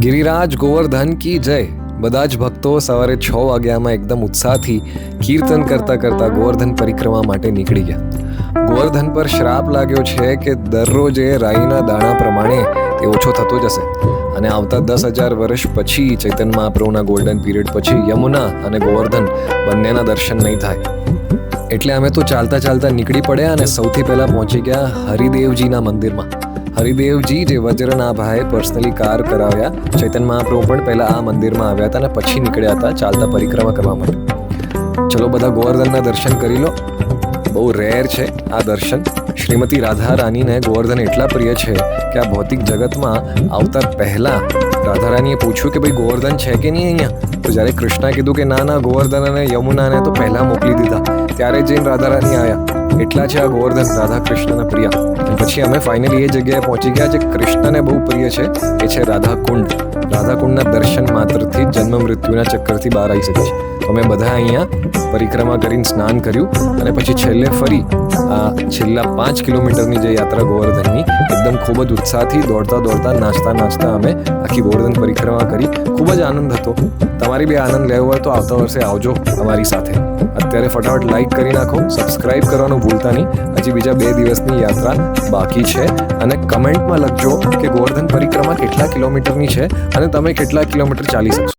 ગિરિરાજ ગોવર્ધન કી જય. બધા જ ભક્તો સવારે છ વાગ્યામાં એકદમ ઉત્સાહથી કીર્તન કરતા કરતા ગોવર્ધન પરિક્રમા માટે નીકળી ગયા. ગોવર્ધન પર શ્રાપ લાગ્યો છે કે દરરોજ એ રાઈના દાણા પ્રમાણે તે ઓછો થતો જશે. અને આવતા દસ હજાર વર્ષ પછી ચૈતન્ય મહાપ્રભુના ગોલ્ડન પીરિયડ પછી યમુના અને ગોવર્ધન બંનેના દર્શન નહીં થાય. એટલે અમે તો ચાલતા ચાલતા નીકળી પડ્યા અને સૌથી પહેલા પહોંચી ગયા હરિદેવજીના મંદિરમાં. હરિદેવજી જે વજ્રનાભાએ પર્સનલી કાર કરાવ્યા ચૈતન્ય મહાપ્રભુ પણ પહેલાં આ મંદિરમાં આવ્યા હતા અને પછી નીકળ્યા હતા ચાલતા પરિક્રમા કરવા માટે. ચલો બધા ગોવર્ધનના દર્શન કરી લો. બહુ રેર છે આ દર્શન. શ્રીમતી રાધા રાનીને ગોવર્ધન એટલા પ્રિય છે કે આ ભૌતિક જગતમાં આવતા પહેલાં રાધા રાનીએ પૂછ્યું કે ભાઈ ગોવર્ધન છે કે નહીં અહીંયા? તો જ્યારે કૃષ્ણા કીધું કે ના ના, ગોવર્ધન અને યમુનાને તો પહેલાં મોકલી દીધા. ત્યારે જઈને રાધા રાની આવ્યા. એટલા છે આ ગોવર્ધન રાધા કૃષ્ણના પ્રિય પછી અમે ફાઇનલી એ જગ્યાએ પહોંચી ગયા જે કૃષ્ણને બહુ પ્રિય છે, એ છે રાધા કુંડ રાધા કુંડના દર્શન માત્રથી જન્મ મૃત્યુના ચક્કરથી બહાર આવી શકે છે. અમે બધા અહીંયા પરિક્રમા કરીને સ્નાન કર્યું અને પછી છેલ્લે ફરી આ છેલ્લા પાંચ કિલોમીટરની જે યાત્રા ગોવર્ધનની, એકદમ ખૂબ જ ઉત્સાહથી દોડતા દોડતા નાચતા નાચતા અમે આખી ગોવર્ધન પરિક્રમા કરી. ખૂબ જ આનંદ હતો. તમારી બી આનંદ લેવો હોય તો આવતા વર્ષે આવજો અમારી સાથે. અત્યારે ફટાફટ લાઈક કરી નાખો સબસ્ક્રાઇબ કરવાનું ભૂલતા નહીં. હજી બીજા બે દિવસની યાત્રા બાકી છે. અને કમેન્ટમાં લખજો કે ગોવર્ધન પરિક્રમા કેટલા કિલોમીટરની છે અને તમે કેટલા કિલોમીટર ચાલી શકશો.